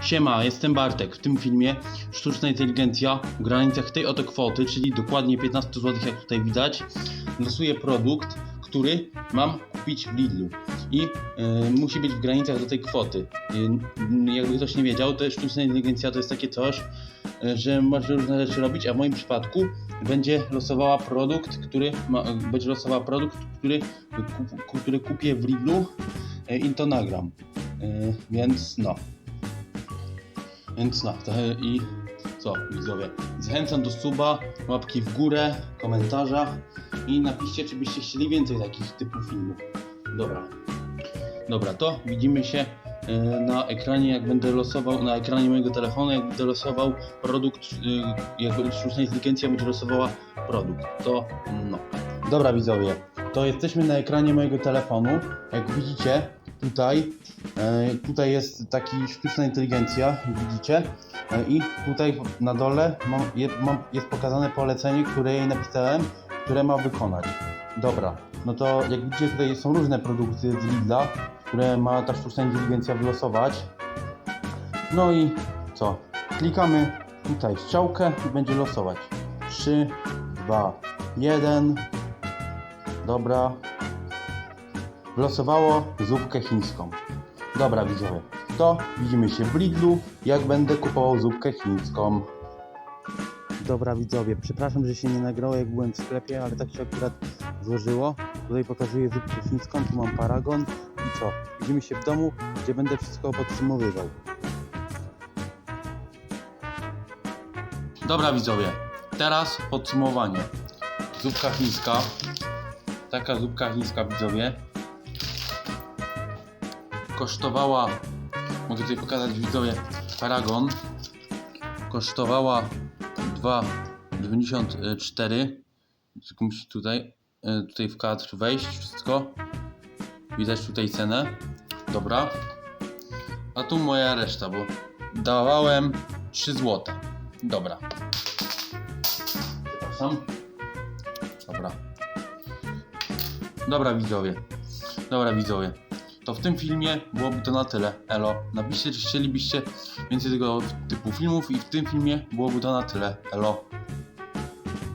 Siema, jestem Bartek. W tym filmie sztuczna inteligencja w granicach tej oto kwoty, czyli dokładnie 15 zł, jak tutaj widać, losuje produkt, który mam kupić w Lidlu i y, musi być w granicach do tej kwoty. Y, jakby ktoś nie wiedział, to sztuczna inteligencja to jest takie coś, y, że może różne rzeczy robić, a w moim przypadku będzie losowała produkt, który ma, będzie losowała produkt, który, ku, który kupię w Lidlu y, i to nagram. Y, więc no. Więc no, i co widzowie? Zachęcam do suba, łapki w górę, komentarza i napiszcie, czy byście chcieli więcej takich typów filmów. Dobra. Dobra, to widzimy się e, na ekranie, jak będę losował, na ekranie mojego telefonu, jak będę losował produkt, e, jak sztuczna inteligencja będzie losowała produkt. To no. Dobra widzowie, to jesteśmy na ekranie mojego telefonu. Jak widzicie, tutaj, tutaj jest taki sztuczna inteligencja, widzicie. E, I tutaj na dole jest pokazane polecenie, które jej napisałem, które ma wykonać. Dobra, no to jak widzicie tutaj są różne produkty z Lidla, które ma ta sztuczna inteligencja wylosować. No i co? Klikamy tutaj strzałkę i będzie losować. 3, 2, 1. Dobra. Losowało zupkę chińską. Dobra widzowie, to widzimy się w Lidlu, jak będę kupował zupkę chińską. Dobra widzowie, przepraszam, że się nie nagrało jak byłem w sklepie, ale tak się akurat złożyło. Tutaj pokazuję zupkę chińską, tu mam paragon i co? Widzimy się w domu, gdzie będę wszystko podsumowywał. Dobra widzowie, teraz podsumowanie. Zupka chińska. Taka zupka chińska widzowie. Kosztowała, mogę tutaj pokazać widzowie, paragon. Kosztowała 2,94. Tylko musi tutaj, e, tutaj w kadr wejść wszystko. Widać tutaj cenę. Dobra. A tu moja reszta, bo dawałem 3 zł. Dobra. Przepraszam. Dobra. Dobra widzowie. Dobra widzowie. To w tym filmie byłoby to na tyle. Elo. Napiszcie, czy chcielibyście więcej tego typu filmów i w tym filmie byłoby to na tyle. Elo.